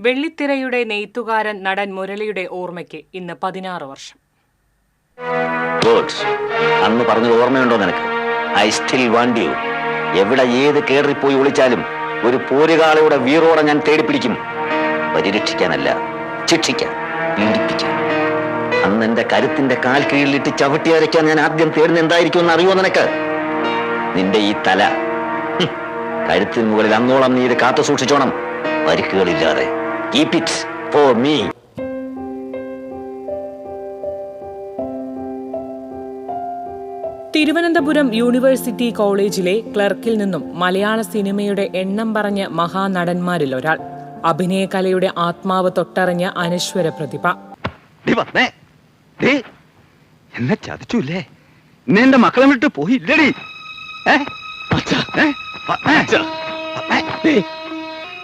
വെള്ളിത്തിരയുടെ നെയ്ത്തുകാരൻ നടൻ മുരളിയുടെ ഓർമ്മയ്ക്ക് ഇന്ന് പതിനാറ് വർഷം. അന്ന് പറഞ്ഞത് ഓർമ്മയുണ്ടോ നിനക്ക്? ഐ സ്റ്റിൽ വാണ്ട് യു എവിടെ ഏത് കേറിപ്പോയി ഒളിച്ചാലും ഒരു പോരുകാളയുടെ വീറോടെ ഞാൻ തേടി പിടിക്കും പരിരക്ഷിക്കാനല്ല ശിക്ഷിക്കാൻ പീഡിപ്പിക്കാൻ അന്ന് എന്റെ കരുത്തിന്റെ കാൽ കീഴിലിട്ട് ചവിട്ടി അരയ്ക്കാൻ ഞാൻ ആദ്യം തേടുന്ന എന്തായിരിക്കും എന്ന് അറിയോ നിനക്ക്? നിന്റെ ഈ തല. കരുത്തിന് മുകളിൽ അന്നോളം നീ ഇത് കാത്തു സൂക്ഷിച്ചോണം. പരിക്കുകളില്ലാതെ keep it for me Thiruvananthapuram university കോളേജിലെ ക്ലർക്കിൽ നിന്നും മലയാള സിനിമയുടെ എണ്ണം പറഞ്ഞ മഹാനടന്മാരിൽ ഒരാൾ. അഭിനയകലയുടെ ആത്മാവ് തൊട്ടറിഞ്ഞ അനശ്വര പ്രതിഭ. എന്നെ ചതിച്ചൂല്ലേ? ഇന്ന് എന്റെ മക്കളെ വിട്ട് പോയില്ലടി.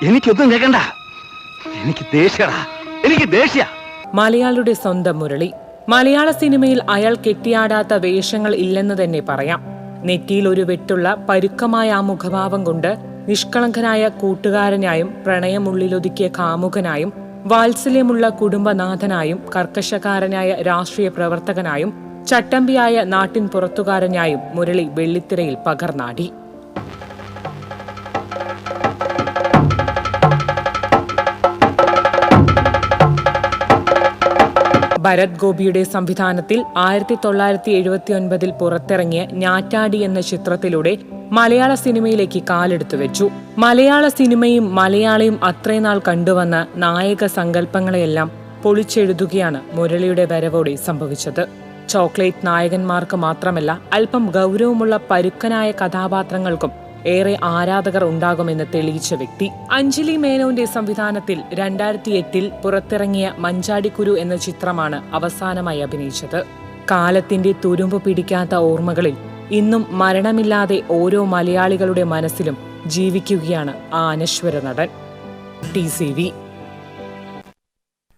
എനിക്കൊന്നും കേക്കണ്ട. എനിക്ക് ദേഷ്യടാ. എനിക്ക് ദേഷ്യ. മലയാളിയുടെ സ്വന്തം മുരളി. മലയാള സിനിമയിൽ അയാൾ കെട്ടിയാടാത്ത വേഷങ്ങൾ ഇല്ലെന്ന് തന്നെ പറയാം. നെറ്റിയിൽ ഒരു വെട്ടുള്ള പരുക്കമായ ആ മുഖഭാവം കൊണ്ട് നിഷ്കളങ്കനായ കൂട്ടുകാരനായും പ്രണയമുള്ളിലൊതുക്കിയ കാമുകനായും വാത്സല്യമുള്ള കുടുംബനാഥനായും കർക്കശക്കാരനായ രാഷ്ട്രീയ പ്രവർത്തകനായും ചട്ടമ്പിയായ നാട്ടിൻ പുറത്തുകാരനായും മുരളി വെള്ളിത്തിരയിൽ പകർന്നാടി. ഭരത് ഗോപിയുടെ സംവിധാനത്തിൽ ആയിരത്തി തൊള്ളായിരത്തി എഴുപത്തി ഒൻപതിൽ പുറത്തിറങ്ങിയ ഞാറ്റാടി എന്ന ചിത്രത്തിലൂടെ മലയാള സിനിമയിലേക്ക് കാലെടുത്തു വെച്ചു. മലയാള സിനിമയും മലയാളിയും അത്രനാൾ നാൾ കണ്ടുവന്ന നായക സങ്കല്പങ്ങളെയെല്ലാം പൊളിച്ചെഴുതുകയാണ് മുരളിയുടെ വരവോടെ സംഭവിച്ചത്. ചോക്ലേറ്റ് നായകന്മാർക്ക് മാത്രമല്ല അല്പം ഗൗരവമുള്ള പരുക്കനായ കഥാപാത്രങ്ങൾക്കും ഏറെ ആരാധകർ ഉണ്ടാകുമെന്ന് തെളിയിച്ച വ്യക്തി. അഞ്ജലി മേനോന്റെ സംവിധാനത്തിൽ രണ്ടായിരത്തി എട്ടിൽ പുറത്തിറങ്ങിയ മഞ്ചാടിക്കുരു എന്ന ചിത്രമാണ് അവസാനമായി അഭിനയിച്ചത്. കാലത്തിന്റെ തുരുമ്പ് പിടിക്കാത്ത ഓർമ്മകളിൽ ഇന്നും മരണമില്ലാതെ ഓരോ മലയാളികളുടെ മനസ്സിലും ജീവിക്കുകയാണ് ആ അനശ്വര നടൻ. T C V